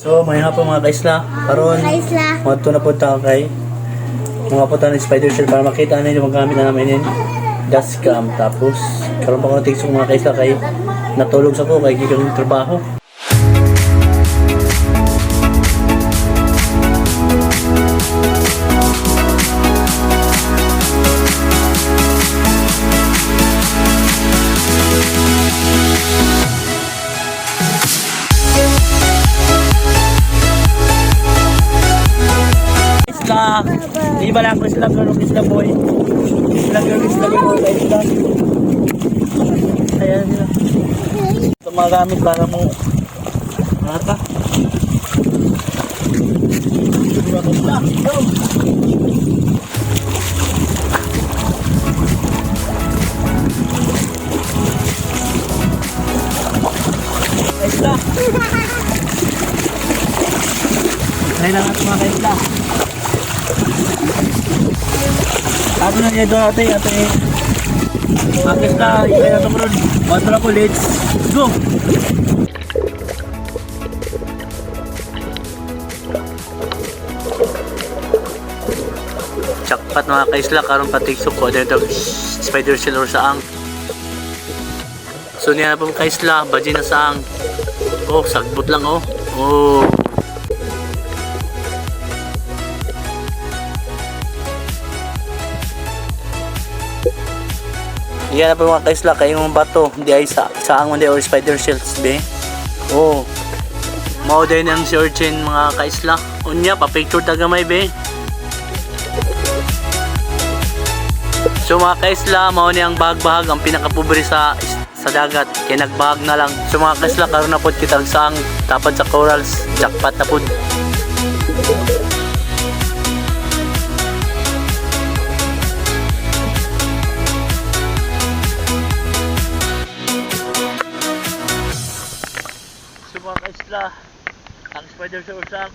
So, may hapon mga kaisla. Karon, Kaisla. mga na po tayo kay mga po tayo ng spider shell para makita ninyo magamit na namin yun. Dashcam. Tapos, karon pa ko ng tigsok mga kaisla kay natulog sa ko kay gigang trabaho. Isla, di ba lang ko sila pero isla boy. Isla girl, isla boy, mga isla. Ayan sila. Ito mga gamit para mo mata. Try lang natin mga isla. Ako na niya doon ate, ate. Akis na, ikay na ito ron. Matro ko, let's go! Jackpot mga kaisla, karon patiksok ko. Dito, spider shell or saang. So niya na po kaisla, baji na saang. Oh, sagbot lang oh. Oh. Yan na po mga kaisla, kay mga bato, di ay sa saang man di or spider shells be. Oh. Mao din ang si Urchin mga kaisla. Unya pa picture taga may be. So mga kaisla, mao ni ang bahag-bahag ang pinakapobre sa sa dagat. Kaya nagbahag na lang. So mga kaisla, karon na pod kita sang tapad sa corals, jackpot na pod. Spider sa usap,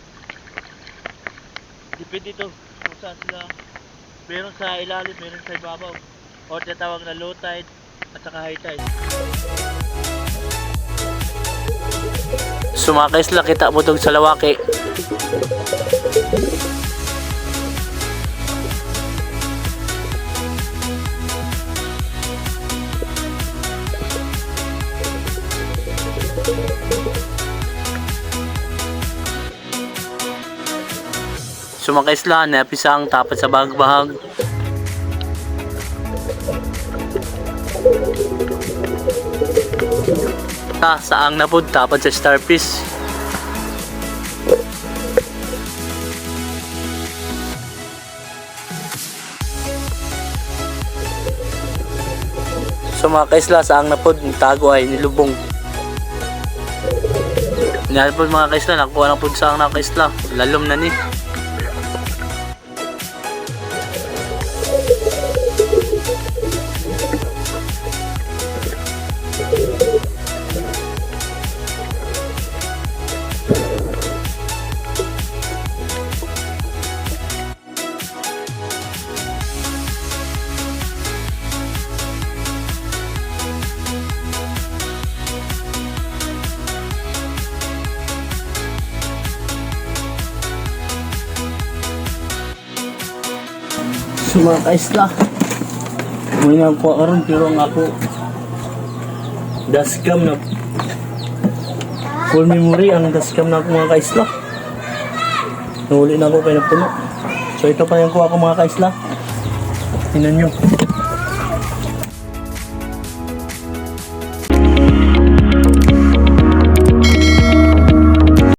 depende ito kung saan sila. Meron sa ilalim, meron sa ibabaw. O tinatawag na low tide at saka high tide. So mga kaisla, kita mo sa lawaki. So mga kaisla, napisang tapat sa bahag-bahag. Ta, saang na po, tapat sa starfish. So mga kaisla, saang na po, tago ay nilubong. Nga po mga kaisla, nakuha na po saang na. Lalom na ni. So mga kaisla, may nakuha ka ron pero ang ako dashcam na full memory ang dashcam na ako mga kaisla. Nahuli na ako kaya napuno. So ito pa yung kuha ko mga kaisla. Tingnan nyo.